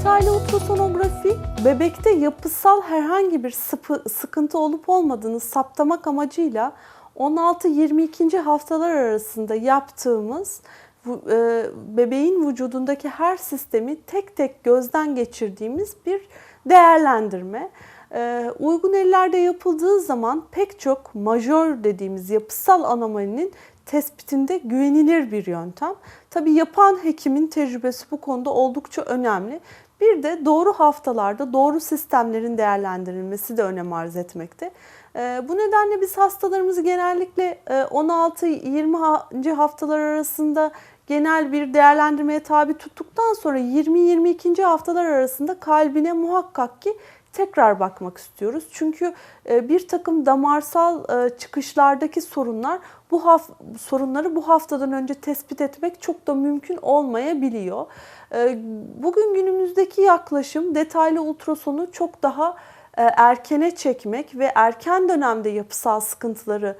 Detaylı ultrasonografi bebekte yapısal herhangi bir sıpı- sıkıntı olup olmadığını saptamak amacıyla 16-22. haftalar arasında yaptığımız e, bebeğin vücudundaki her sistemi tek tek gözden geçirdiğimiz bir değerlendirme. E, uygun ellerde yapıldığı zaman pek çok majör dediğimiz yapısal anomalinin tespitinde güvenilir bir yöntem. Tabii yapan hekimin tecrübesi bu konuda oldukça önemli. Bir de doğru haftalarda doğru sistemlerin değerlendirilmesi de önem arz etmekte. Ee, Bu nedenle biz hastalarımızı genellikle e, 16-20. haftalar arasında genel bir değerlendirmeye tabi tuttuktan sonra 20-22. haftalar arasında kalbine muhakkak ki tekrar bakmak istiyoruz. Çünkü e, bir takım damarsal e, çıkışlardaki sorunlar bu haf- sorunları bu haftadan önce tespit etmek çok da mümkün olmayabiliyor. E, Bugün günümüzdeki yaklaşım detaylı ultrasonu çok daha erkene çekmek ve erken dönemde yapısal sıkıntıları